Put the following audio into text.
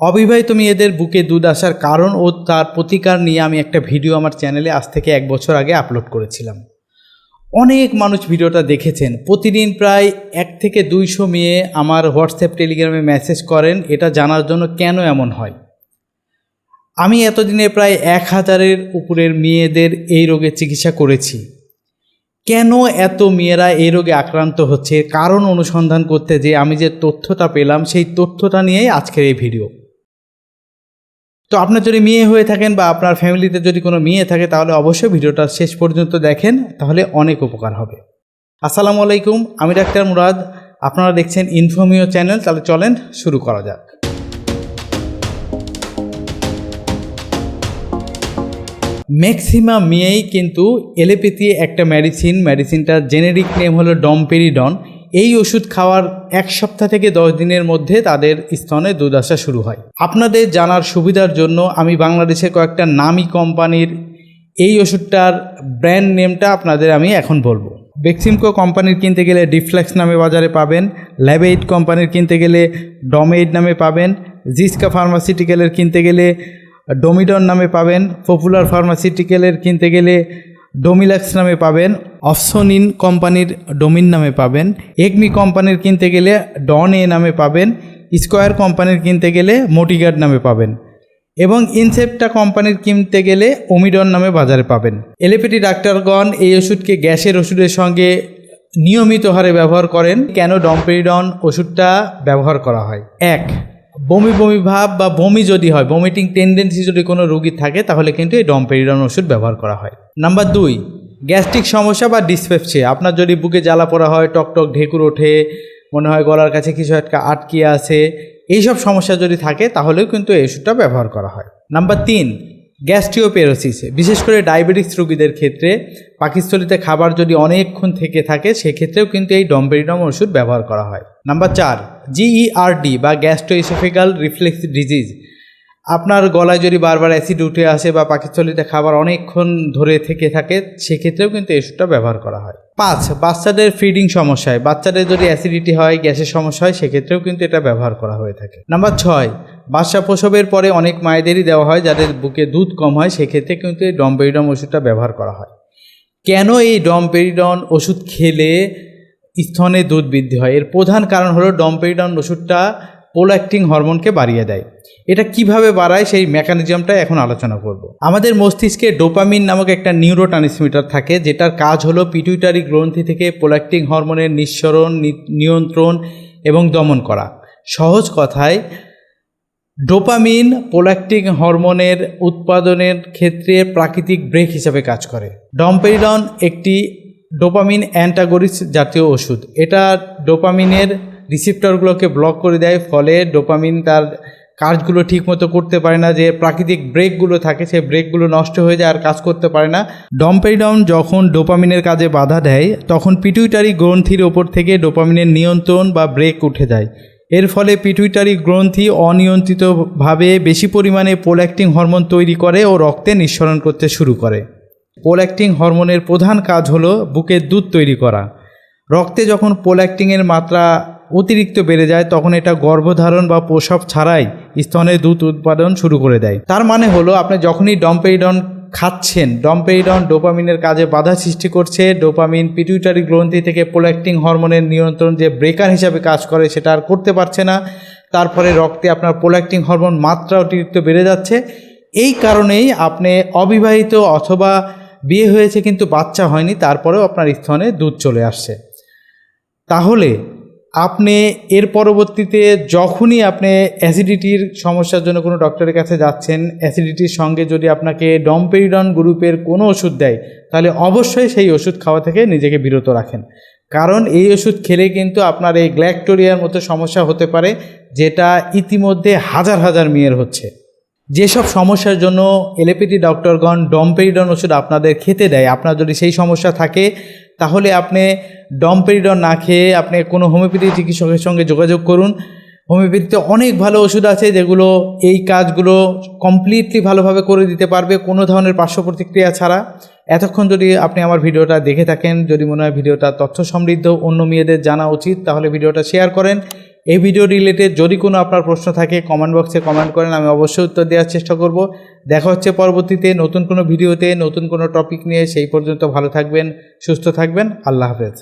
অবিবাহিত মেয়েদের বুকে দুধ আসার কারণ ও তার প্রতিকার নিয়ে আমি একটা ভিডিও আমার চ্যানেলে আজ থেকে এক বছর আগে আপলোড করেছিলাম। অনেক মানুষ ভিডিওটা দেখেছেন। প্রতিদিন প্রায় এক থেকে দুইশো মেয়ে আমার হোয়াটসঅ্যাপ, টেলিগ্রামে মেসেজ করেন, এটা জানার জন্য কেন এমন হয়? আমি এতদিনে প্রায় এক হাজারের উপরের মেয়েদের এই রোগের চিকিৎসা করেছি। কেন এত মেয়েরা এই রোগে আক্রান্ত হচ্ছে? কারণ অনুসন্ধান করতে যে আমি যে তথ্যটা পেলাম, সেই তথ্যটা নিয়েই আজকের এই ভিডিও। তো আপনার যদি মেয়ে হয়ে থাকেন বা আপনার ফ্যামিলিতে যদি কোনো মেয়ে থাকে, তাহলে অবশ্যই ভিডিওটা শেষ পর্যন্ত দেখেন, তাহলে অনেক উপকার হবে। আসসালামু আলাইকুম, আমি ডাক্তার মুরাদ। আপনারা দেখছেন ইনফর্মিও চ্যানেল, তাহলে চলেন শুরু করা যাক। ম্যাক্সিমাম মেয়েই কিন্তু এলোপ্যাথি একটা মেডিসিন মেডিসিনটার জেনেরিক নেম হলো ডমপেরিডন এই ওষুধ খাওয়ার এক সপ্তাহ থেকে দশ দিনের মধ্যে তাদের স্তনে আসা শুরু হয়। আপনাদের জানার সুবিধার জন্য আমি বাংলাদেশের কয়েকটা নামি কোম্পানির এই ওষুধটার ব্র্যান্ড নেমটা আপনাদের আমি এখন বলব। বেক্সিমকো কোম্পানির কিনতে গেলে ডিফ্লেক্স নামে বাজারে পাবেন ল্যাবেইড কোম্পানির কিনতে গেলে ডমেইড নামে পাবেন জিসকা ফার্মাসিউটিক্যালের কিনতে গেলে ডোমিডন নামে পাবেন পপুলার ফার্মাসিউটিক্যালের কিনতে গেলে ডোমিলাক্স নামে পাবেন অপসোনিন কোম্পানির ডোমিন নামে পাবেন একমি কোম্পানির কিনতে গেলে ডন এ নামে পাবেন স্কোয়ার কোম্পানির কিনতে গেলে মোটিগার্ড নামে পাবেন এবং ইনসেপ্টা কোম্পানির কিনতে গেলে ওমিডন নামে বাজারে পাবেন। এলিপিটি ডাক্তারগণ এই ওষুধকে গ্যাসের ওষুধের সঙ্গে নিয়মিত হারে ব্যবহার করেন। কেন ডম্পেরিডন ওষুধটা ব্যবহার করা হয়? এক বমি বমি ভাব বা বমি যদি হয় বমিটিং টেন্ডেন্সি যদি কোনো রোগী থাকে, তাহলে কিন্তু এই ডম্পেরিডন ওষুধ ব্যবহার করা হয়। নাম্বার দুই গ্যাস্ট্রিক সমস্যা বা ডিসপেপসি আপনার যদি বুকে জ্বালা পড়া হয় টকটক ঢেকুর ওঠে, মনে হয় গলার কাছে কিছু একটা আটকে আছে, এইসব সমস্যা যদি থাকে, তাহলেও কিন্তু এই ওষুধটা ব্যবহার করা হয়। নাম্বার তিন গ্যাস্ট্রিওপেরোসিস বিশেষ করে ডায়াবেটিস রোগীদের ক্ষেত্রে, পাকিস্থলিতে খাবার যদি অনেকক্ষণ থেকে থাকে, সেক্ষেত্রেও কিন্তু এই ডম্পেরিডম ওষুধ ব্যবহার করা হয়। নাম্বার চার জিইআরডি বা গ্যাস্ট্রোইসোফিক্যাল রিফ্লেক্স ডিজিজ আপনার গলায় যদি বারবার অ্যাসিড উঠে আসে বা পাকিস্থলিতে খাবার অনেকক্ষণ ধরে থেকে থাকে, সেক্ষেত্রেও কিন্তু এই ওষুধটা ব্যবহার করা হয়। পাঁচ, বাচ্চাদের ফিডিং সমস্যায়। বাচ্চাদের যদি অ্যাসিডিটি হয়, গ্যাসের সমস্যা হয়, সেক্ষেত্রেও কিন্তু এটা ব্যবহার করা হয়ে থাকে। নাম্বার ছয় বাচ্চা প্রসবের পরে অনেক মায়েদেরই দেওয়া হয়, যাদের বুকে দুধ কম হয়, সেক্ষেত্রে কিন্তু এই ডমপেরিডম ওষুধটা ব্যবহার করা হয়। কেন এই ডমপেরিডন ওষুধ খেলে স্তনে দুধ বৃদ্ধি হয়। এর প্রধান কারণ হলো ডমপেরিডন ওষুধটা পোলাক্টিং হরমোনকে বাড়িয়ে দেয়। এটা কীভাবে বাড়ায় সেই মেকানিজমটা এখন আলোচনা করব। আমাদের মস্তিষ্কে ডোপামিন নামক একটা নিউরো ট্রান্সমিটার থাকে, যেটার কাজ হলো পিটুইটারি গ্রন্থি থেকে পোলাক্টিং হরমোনের নিঃসরণ নিয়ন্ত্রণ এবং দমন করা। সহজ কথায়, ডোপামিন পোলাক্টিং হরমোনের উৎপাদনের ক্ষেত্রে প্রাকৃতিক ব্রেক হিসাবে কাজ করে। ডম্পেরিডন একটি ডোপামিন অ্যান্টাগরিস জাতীয় ওষুধ। এটা ডোপামিনের রিসিপ্টরগুলোকে ব্লক করে দেয়, ফলে ডোপামিন তার কাজগুলো ঠিকমতো করতে পারে না, যে প্রাকৃতিক ব্রেকগুলো থাকে সেই ব্রেকগুলো নষ্ট হয়ে যায় আর কাজ করতে পারে না। ডম্পেরিডন যখন ডোপামিনের কাজে বাধা দেয়, তখন পিটুইটারি গ্রন্থির ওপর থেকে ডোপামিনের নিয়ন্ত্রণ বা ব্রেক উঠে যায়। এর ফলে পিটুইটারি গ্রন্থি অনিয়ন্ত্রিতভাবে বেশি পরিমাণে পোল্যাক্টিং হরমোন তৈরি করে ও রক্তে নিঃসরণ করতে শুরু করে। পোল্যাক্টিং হরমোনের প্রধান কাজ হলো বুকের দুধ তৈরি করা। রক্তে যখন পোল্যাক্টিংয়ের মাত্রা অতিরিক্ত বেড়ে যায়, তখন এটা গর্ভধারণ বা প্রসব ছাড়াই স্তনে দুধ উৎপাদন শুরু করে দেয়। তার মানে হলো, আপনি যখনই ডম্পেরিডন খাচ্ছেন ডম্পেরিডন ডোপামিনের কাজে বাধা সৃষ্টি করছে, ডোপামিন পিটুইটারি গ্রন্থি থেকে পোল্যাক্টিং হরমোনের নিয়ন্ত্রণ যে ব্রেকার হিসাবে কাজ করে সেটা আর করতে পারছে না। তারপরে রক্তে আপনার পোল্যাক্টিং হরমোন মাত্রা অতিরিক্ত বেড়ে যাচ্ছে। এই কারণেই আপনি অবিবাহিত অথবা বিয়ে হয়েছে কিন্তু বাচ্চা হয়নি, তারপরেও আপনার স্তনে দুধ চলে আসছে। তাহলে আপনি এর পরবর্তীতে যখনই আপনি অ্যাসিডিটির সমস্যার জন্য কোনো ডক্টরের কাছে যাচ্ছেন অ্যাসিডিটির সঙ্গে যদি আপনাকে ডম্পেরিডন গ্রুপের কোনো ওষুধ দেয়, তাহলে অবশ্যই সেই ওষুধ খাওয়া থেকে নিজেকে বিরত রাখেন। কারণ এই ওষুধ খেলে কিন্তু আপনার এই গ্ল্যাকটোরিয়ার মতো সমস্যা হতে পারে, যেটা ইতিমধ্যে হাজার হাজার মেয়ের হচ্ছে। যেসব সমস্যার জন্য এলোপ্যাথি ডক্টরগণ, ডম্পেরিডন ওষুধ আপনাদের খেতে দেয়, আপনার যদি সেই সমস্যা থাকে, তাহলে আপনি ডম্পেরিডন না খেয়ে আপনি কোনো হোমিওপ্যাথি চিকিৎসকের সঙ্গে যোগাযোগ করুন। হোমিওপ্যাথিতে অনেক ভালো ওষুধ আছে যেগুলো এই কাজগুলো কমপ্লিটলি ভালোভাবে করে দিতে পারবে কোনো ধরনের পার্শ্ব প্রতিক্রিয়া ছাড়া। এতক্ষণ যদি আপনি আমার ভিডিওটা দেখে থাকেন, যদি মনে হয় ভিডিওটা তথ্য সমৃদ্ধ, অন্য মেয়েদের জানা উচিত, তাহলে ভিডিওটা শেয়ার করেন। এই ভিডিও রিলেটেড যদি কোনো আপনার প্রশ্ন থাকে কমেন্ট বক্সে কমেন্ট করেন, আমি অবশ্যই উত্তর দেওয়ার চেষ্টা করব। দেখা হচ্ছে পরবর্তীতে নতুন কোনো ভিডিওতে নতুন কোনো টপিক নিয়ে। সেই পর্যন্ত ভালো থাকবেন, সুস্থ থাকবেন। আল্লাহ হাফেজ।